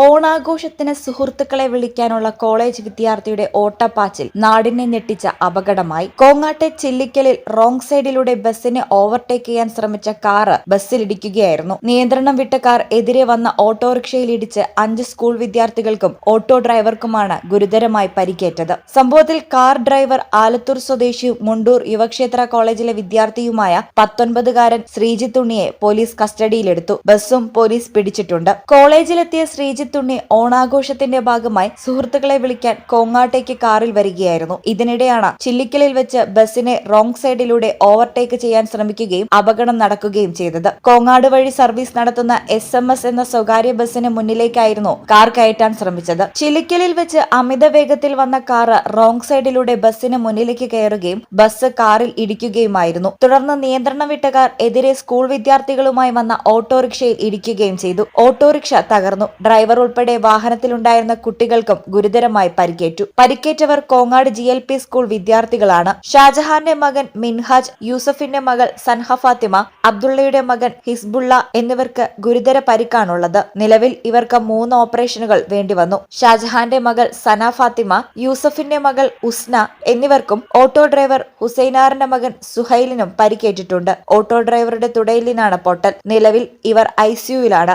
ഓണാഘോഷത്തിന് സുഹൃത്തുക്കളെ വിളിക്കാനുള്ള കോളേജ് വിദ്യാർത്ഥിയുടെ ഓട്ടപ്പാച്ചിൽ നാടിനെ ഞെട്ടിച്ച അപകടമായി. കോങ്ങാട്ടെ ചില്ലിക്കലിൽ റോങ് സൈഡിലൂടെ ബസ്സിനെ ഓവർടേക്ക് ചെയ്യാൻ ശ്രമിച്ച കാറ് ബസ്സിലിടിക്കുകയായിരുന്നു. നിയന്ത്രണം വിട്ട കാർ എതിരെ വന്ന ഓട്ടോറിക്ഷയിൽ ഇടിച്ച് അഞ്ച് സ്കൂൾ വിദ്യാർത്ഥികൾക്കും ഓട്ടോ ഡ്രൈവർക്കുമാണ് ഗുരുതരമായി പരിക്കേറ്റത്. സംഭവത്തിൽ കാർ ഡ്രൈവർ ആലത്തൂർ സ്വദേശി മുണ്ടൂർ യുവക്ഷേത്ര കോളേജിലെ വിദ്യാർത്ഥിയുമായ പത്തൊൻപതുകാരൻ ശ്രീജിത്തുണ്ണിയെ പോലീസ് കസ്റ്റഡിയിലെടുത്തു. ബസ്സും പോലീസ് പിടിച്ചിട്ടുണ്ട്. കോളേജിലെത്തിയ ശ്രീജിത്ത് ഉണ്ണി ഓണാഘോഷത്തിന്റെ ഭാഗമായി സുഹൃത്തുക്കളെ വിളിക്കാൻ കോങ്ങാട്ടേക്ക് കാറിൽ വരികയായിരുന്നു. ഇതിനിടെയാണ് ചില്ലിക്കലിൽ വെച്ച് ബസിനെ റോങ് സൈഡിലൂടെ ഓവർടേക്ക് ചെയ്യാൻ ശ്രമിക്കുകയും അപകടം നടക്കുകയും ചെയ്തത്. കോങ്ങാട് വഴി സർവീസ് നടത്തുന്ന എസ് എന്ന സ്വകാര്യ ബസിന് മുന്നിലേക്കായിരുന്നു കാർ കയറ്റാൻ ശ്രമിച്ചത്. ചില്ലിക്കലിൽ വെച്ച് അമിത വേഗത്തിൽ വന്ന കാർ റോങ് സൈഡിലൂടെ ബസിന് മുന്നിലേക്ക് കയറുകയും ബസ് കാറിൽ ഇടിക്കുകയുമായിരുന്നു. തുടർന്ന് നിയന്ത്രണം വിട്ട കാർ എതിരെ സ്കൂൾ വിദ്യാർത്ഥികളുമായി വന്ന ഓട്ടോറിക്ഷയിൽ ഇടിക്കുകയും ചെയ്തു. ഓട്ടോറിക്ഷ തകർന്നു. ഡ്രൈവർ ഉൾപ്പെടെ വാഹനത്തിലുണ്ടായിരുന്ന കുട്ടികൾക്കും ഗുരുതരമായി പരിക്കേറ്റു. പരിക്കേറ്റവർ Kongad G L P school വിദ്യാർത്ഥികളാണ്. ഷാജഹാന്റെ മകൻ മിൻഹാജ് യൂസഫിന്റെ മകൾ സൻഹ ഫാത്തിമ അബ്ദുള്ളയുടെ മകൻ ഹിസ്ബുള്ള എന്നിവർക്ക് ഗുരുതര പരിക്കാണുള്ളത്. നിലവിൽ ഇവർക്ക് മൂന്ന് ഓപ്പറേഷനുകൾ വേണ്ടിവന്നു. ഷാജഹാന്റെ മകൾ സന ഫാത്തിമ യൂസഫിന്റെ മകൾ ഉസ്ന എന്നിവർക്കും ഓട്ടോ ഡ്രൈവർ ഹുസൈനാറിന്റെ മകൻ സുഹൈലിനും പരിക്കേറ്റിട്ടുണ്ട്. ഓട്ടോ ഡ്രൈവറുടെ തുടയിലിനാണ് പൊട്ടൽ. നിലവിൽ ഇവർ ഐസിയുവിലാണ്